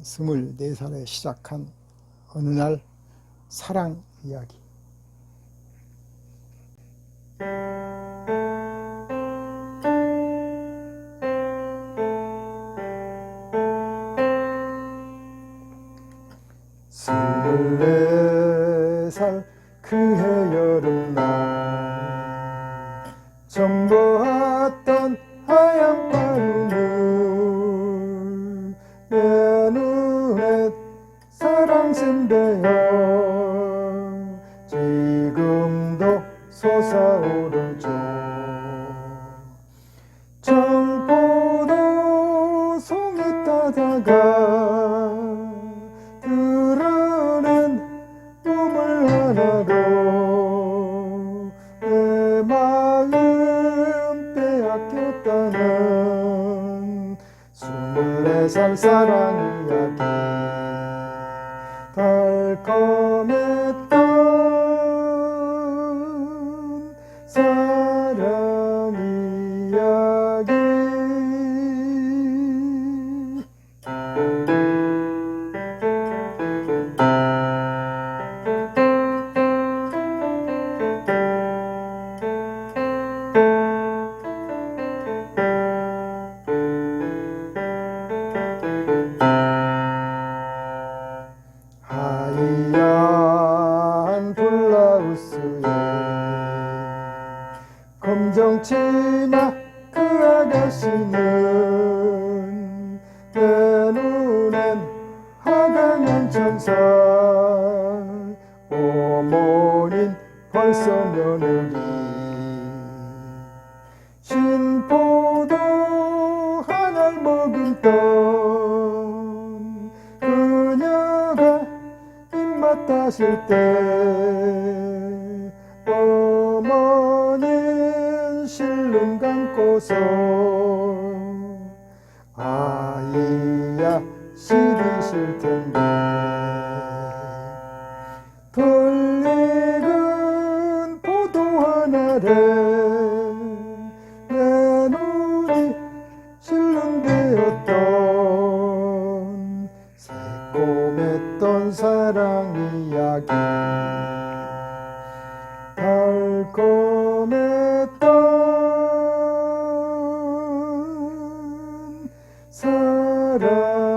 스물네 살에 시작한 어느 날 사랑 이야기. 스물네 살 그해 여름날 처음 보 샌대요 지금도 솟아오르죠. 청포도 송이 따다가 드러낸 꿈을 하나로 내 마음 빼앗겼다는 스물네 살 사랑 이야기 달 정 치마 그 아가씨는 내 눈엔 화강한 천사 어머닌 벌써 며느리 신포도 하나 머금던 그녀가 입맛 따실 때 실눈 감고서 아이야 시리실 텐데. 돌익은 포도 하나래 내 눈이 실눈되었던 새콤했던 사랑 이야기. 달콤 사랑